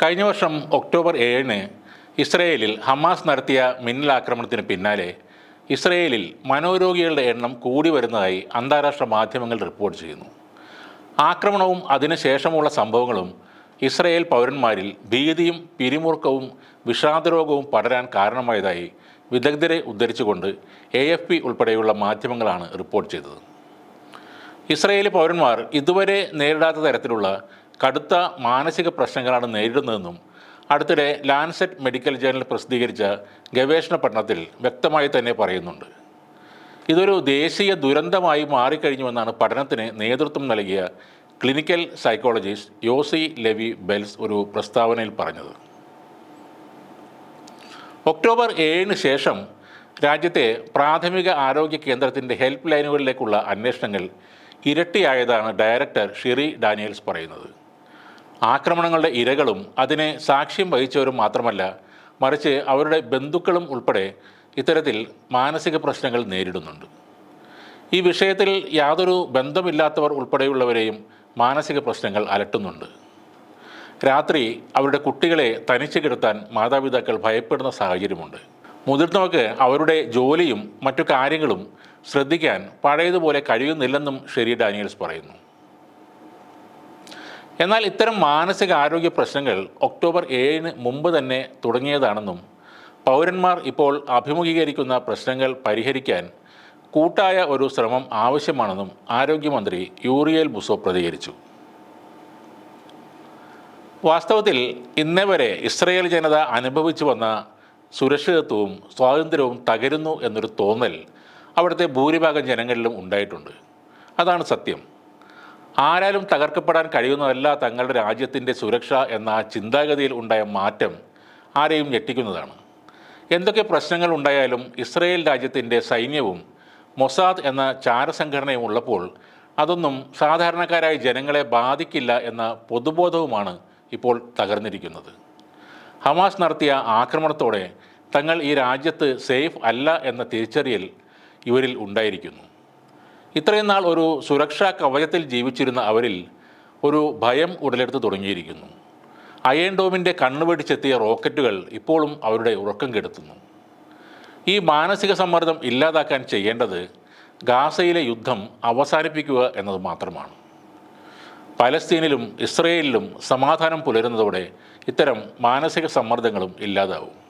കഴിഞ്ഞ വർഷം ഒക്ടോബർ ഏഴിന് ഇസ്രയേലിൽ ഹമാസ് നടത്തിയ മിന്നലാക്രമണത്തിന് പിന്നാലെ ഇസ്രയേലിൽ മനോരോഗികളുടെ എണ്ണം കൂടി വരുന്നതായി അന്താരാഷ്ട്ര മാധ്യമങ്ങൾ റിപ്പോർട്ട് ചെയ്യുന്നു. ആക്രമണവും അതിനുശേഷമുള്ള സംഭവങ്ങളും ഇസ്രയേൽ പൗരന്മാരിൽ ഭീതിയും പിരിമുറുക്കവും വിഷാദരോഗവും പടരാൻ കാരണമായതായി വിദഗ്ധരെ ഉദ്ധരിച്ചുകൊണ്ട് എ എഫ് പി ഉൾപ്പെടെയുള്ള മാധ്യമങ്ങളാണ് റിപ്പോർട്ട് ചെയ്തത്. ഇസ്രയേലി പൗരന്മാർ ഇതുവരെ നേരിടാത്ത തരത്തിലുള്ള കടുത്ത മാനസിക പ്രശ്നങ്ങളാണ് നേരിടുന്നതെന്നും അടുത്തിടെ ലാൻസെറ്റ് മെഡിക്കൽ ജേണൽ പ്രസിദ്ധീകരിച്ച ഗവേഷണ പഠനത്തിൽ വ്യക്തമായി തന്നെ പറയുന്നുണ്ട്. ഇതൊരു ദേശീയ ദുരന്തമായി മാറിക്കഴിഞ്ഞുവെന്നാണ് പഠനത്തിന് നേതൃത്വം നൽകിയ clinical psychologist Yossi Levi Belz ഒരു പ്രസ്താവനയിൽ പറഞ്ഞത്. ഒക്ടോബർ ഏഴിന് ശേഷം രാജ്യത്തെ പ്രാഥമിക ആരോഗ്യ കേന്ദ്രത്തിന്റെ ഹെൽപ്പ് ലൈനുകളിലേക്കുള്ള അന്വേഷണങ്ങൾ ഇരട്ടിയായതാണ് ഡയറക്ടർ ഷിറി ഡാനിയൽസ് പറയുന്നത്. ആക്രമണങ്ങളുടെ ഇരകളും അതിനെ സാക്ഷ്യം വഹിച്ചവരും മാത്രമല്ല മറിച്ച് അവരുടെ ബന്ധുക്കളും ഉൾപ്പെടെ ഇത്തരത്തിൽ മാനസിക പ്രശ്നങ്ങൾ നേരിടുന്നുണ്ട്. ഈ വിഷയത്തിൽ യാതൊരു ബന്ധമില്ലാത്തവർ ഉൾപ്പെടെയുള്ളവരെയും മാനസിക പ്രശ്നങ്ങൾ അലട്ടുന്നുണ്ട്. രാത്രി അവരുടെ കുട്ടികളെ തനിച്ച് കിടത്താൻ മാതാപിതാക്കൾ ഭയപ്പെടുന്ന സാഹചര്യമുണ്ട്. മുതിർന്നവർക്ക് അവരുടെ ജോലിയും മറ്റു കാര്യങ്ങളും ശ്രദ്ധിക്കാൻ പഴയതുപോലെ കഴിയുന്നില്ലെന്നും ഷെരി ഡാനിയൽസ് പറയുന്നു. എന്നാൽ ഇത്തരം മാനസിക ആരോഗ്യ പ്രശ്നങ്ങൾ ഒക്ടോബർ ഏഴിന് മുമ്പ് തന്നെ തുടങ്ങിയതാണെന്നും പൗരന്മാർ ഇപ്പോൾ അഭിമുഖീകരിക്കുന്ന പ്രശ്നങ്ങൾ പരിഹരിക്കാൻ കൂട്ടായ ഒരു ശ്രമം ആവശ്യമാണെന്നും ആരോഗ്യമന്ത്രി യൂറിയൽ ബുസോ പ്രതികരിച്ചു. വാസ്തവത്തിൽ ഇന്നേ വരെ ഇസ്രയേൽ ജനത അനുഭവിച്ചു വന്ന സുരക്ഷിതത്വവും സ്വാതന്ത്ര്യവും തകരുന്നു എന്നൊരു തോന്നൽ അവിടുത്തെ ഭൂരിഭാഗം ജനങ്ങളിലും ഉണ്ടായിട്ടുണ്ട്. അതാണ് സത്യം. ആരാലും തകർക്കപ്പെടാൻ കഴിയുന്നതല്ല തങ്ങളുടെ രാജ്യത്തിന്റെ സുരക്ഷ എന്ന ചിന്താഗതിയിൽ ഉണ്ടായ മാറ്റം ആരെയും ഞെട്ടിക്കുന്നതാണ്. എന്തൊക്കെ പ്രശ്നങ്ങൾ ഉണ്ടായാലും ഇസ്രയേൽ രാജ്യത്തിന്റെ സൈന്യവും മൊസാദ് എന്ന ചാരസംഘടനയും ഉള്ളപ്പോൾ അതൊന്നും സാധാരണക്കാരായ ജനങ്ങളെ ബാധിക്കില്ല എന്ന പൊതുബോധവുമാണ് ഇപ്പോൾ തകർന്നിരിക്കുന്നത്. ഹമാസ് നടത്തിയ ആക്രമണത്തോടെ തങ്ങൾ ഈ രാജ്യത്ത് സേഫ് അല്ല എന്ന തിരിച്ചറിയൽ ഇവരിൽ ഉണ്ടായിരിക്കുന്നു. ഇത്രയും നാൾ ഒരു സുരക്ഷാ കവചത്തിൽ ജീവിച്ചിരുന്ന അവരിൽ ഒരു ഭയം ഉടലെടുത്ത് തുടങ്ങിയിരിക്കുന്നു. അയൺ ഡോമിന്റെ കണ്ണുവെടിച്ചെത്തിയ റോക്കറ്റുകൾ ഇപ്പോഴും അവരുടെ ഉറക്കം കെടുത്തുന്നു. ഈ മാനസിക സമ്മർദ്ദം ഇല്ലാതാക്കാൻ ചെയ്യേണ്ടത് ഗാസയിലെ യുദ്ധം അവസാനിപ്പിക്കുക എന്നത് മാത്രമാണ്. പലസ്തീനിലും ഇസ്രയേലിലും സമാധാനം പുലരുന്നതോടെ ഇത്തരം മാനസിക സമ്മർദ്ദങ്ങളും ഇല്ലാതാവും.